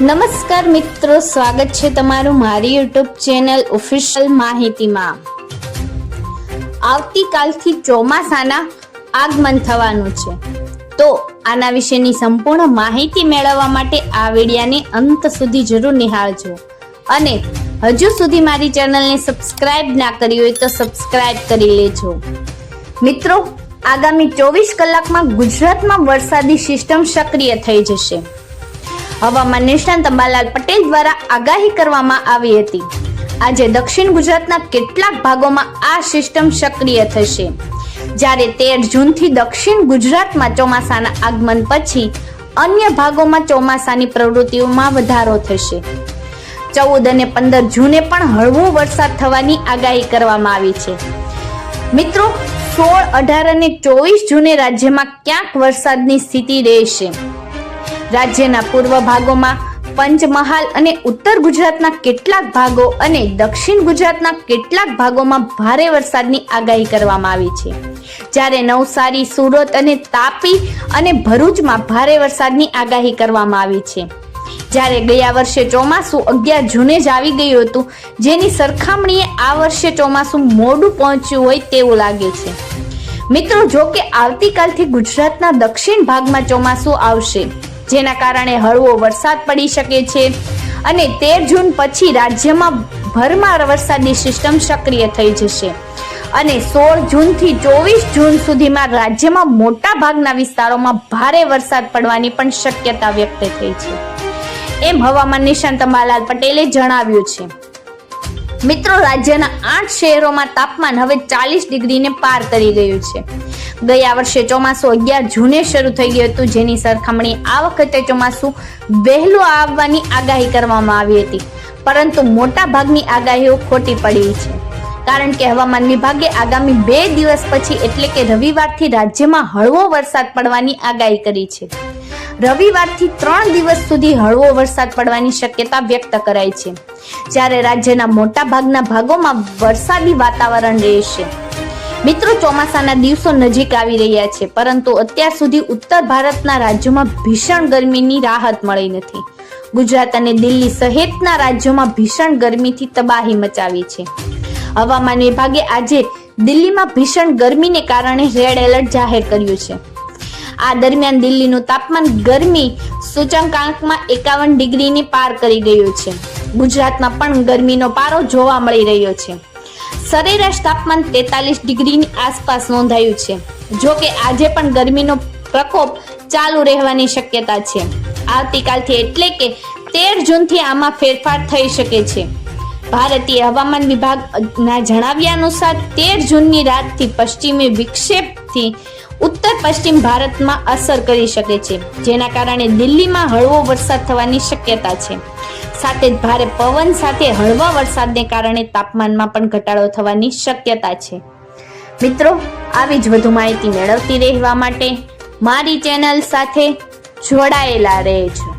નમસ્કાર મિત્રો, સ્વાગત છે તમારું મારી યુટ્યુબ ચેનલ ઓફિશિયલ માહિતીમાં. આવતીકાલથી ચોમાસાના આગમન થવાનું છે. તો આના વિશેની સંપૂર્ણ માહિતી મેળવવા માટે આ વિડિયાને અંત સુધી જરૂર નિહાળજો. અને હજુ સુધી મારી ચેનલને સબસ્ક્રાઇબ ના કરી હોય તો સબસ્ક્રાઇબ કરી લેજો. મિત્રો, આગામી ચોવીસ કલાકમાં ગુજરાતમાં વરસાદી સિસ્ટમ સક્રિય થઈ જશે. હવામાન નિષ્ણાંત અંબાલાલ પટેલ દ્વારા આગાહી કરવામાં આવી હતી. આજે દક્ષિણ ગુજરાતના કેટલાક ભાગોમાં આ સિસ્ટમ સક્રિય થશે. જ્યારે તેર જૂનથી દક્ષિણ ગુજરાતમાં ચોમાસાના આગમન પછી અન્ય ભાગોમાં ચોમાસાની પ્રવૃત્તિઓમાં વધારો થશે. ચૌદ અને પંદર જૂને પણ હળવો વરસાદ થવાની આગાહી કરવામાં આવી છે. મિત્રો, સોળ અઢાર અને ચોવીસ જૂને રાજ્યમાં ક્યાંક વરસાદની સ્થિતિ રહેશે. રાજ્યના પૂર્વ ભાગોમાં પંચમહાલ અને ઉત્તર ગુજરાતના કેટલાક ભાગો અને દક્ષિણ ગુજરાતના કેટલાક ભાગોમાં ભારે વરસાદની આગાહી કરવામાં આવી છે. જ્યારે નવસારી, સુરત અને તાપી અને ભરૂચમાં ભારે વરસાદની આગાહી કરવામાં આવી છે. જ્યારે ગયા વર્ષે ચોમાસું અગિયાર જૂને જ આવી ગયું હતું, જેની સરખામણીએ આ વર્ષે ચોમાસું મોડું પહોંચ્યું હોય તેવું લાગે છે. મિત્રો, જો કે આવતીકાલથી ગુજરાતના દક્ષિણ ભાગમાં ચોમાસું આવશે. જેના કારણે હળવો વરસાદ પડી શકે છે અને તેર જૂન પછી રાજ્યમાં ભરમાર વરસાદની સિસ્ટમ સક્રિય થઈ જશે. અને સોળ જૂનથી ચોવીસ જૂન સુધીમાં રાજ્યમાં મોટા ભાગના વિસ્તારોમાં ભારે વરસાદ પડવાની પણ શક્યતા વ્યક્ત થઈ છે. એમ હવામાન નિષ્ણાંત અંબાલાલ પટેલે જણાવ્યું છે. મિત્રો, રાજ્યના આઠ શહેરોમાં તાપમાન હવે ચાલીસ ડિગ્રીને પાર કરી ગયું છે. ગયા વર્ષે ચોમાસું અગિયાર જૂને શરૂ થઈ ગયું હતું, જેની સરખામણી આ વખતે ચોમાસું વહેલું આવવાની આગાહી કરવામાં આવી હતી. પરંતુ મોટા ભાગની આગાહીઓ ખોટી પડી છે. કારણ કે હવામાન વિભાગે આગામી બે દિવસ પછી, એટલે કે રવિવારથી રાજ્યમાં હળવો વરસાદ પડવાની આગાહી કરી છે. રવિવારથી ત્રણ દિવસ સુધી હળવો વરસાદ પડવાની શક્યતા વ્યક્ત કરાઈ છે. જ્યારે રાજ્યના મોટા ભાગના ભાગોમાં વરસાદી વાતાવરણ રહેશે. મિત્રો, ચોમાસાના દિવસો નજીક આવી રહ્યા છે, પરંતુ અત્યાર સુધી ઉત્તર ભારતના રાજ્યોમાં ભીષણ ગરમીની રાહત મળી નથી. ગુજરાત અને દિલ્હી સહિતના રાજ્યોમાં ભીષણ ગરમીથી તબાહી મચાવી છે. હવામાન વિભાગે આજે દિલ્હીમાં ભીષણ ગરમીને કારણે રેડ એલર્ટ જાહેર કર્યું છે. આ દરમિયાન દિલ્હીનું તાપમાન ગરમી સૂચકાંકમાં એકાવન ડિગ્રીની પાર કરી ગયું છે. ગુજરાતમાં પણ ગરમીનો પારો જોવા મળી રહ્યો છે. સરેરાશ તાપમાન તેતાલીસ ડિગ્રીની આસપાસ નોંધાયું છે. જો કે આજે પણ ગરમીનો પ્રકોપ ચાલુ રહેવાની શક્યતા છે. આવતીકાલથી એટલે કે તેર જૂનથી આમાં ફેરફાર થઈ શકે છે. ભારતીય હવામાન વિભાગના જણાવ્યા અનુસાર તેર જૂનની રાતથી પશ્ચિમી વિક્ષેપથી ઉત્તર પશ્ચિમ ભારતમાં અસર કરી શકે છે, જેના કારણે દિલ્હીમાં હળવો વરસાદ થવાની શક્યતા છે. સાથે જ ભારે પવન સાથે હળવા વરસાદને કારણે તાપમાનમાં પણ ઘટાડો થવાની શક્યતા છે. મિત્રો, આવી જ વધુ માહિતી મેળવતી રહેવા માટે મારી ચેનલ સાથે જોડાયેલા રહેજો.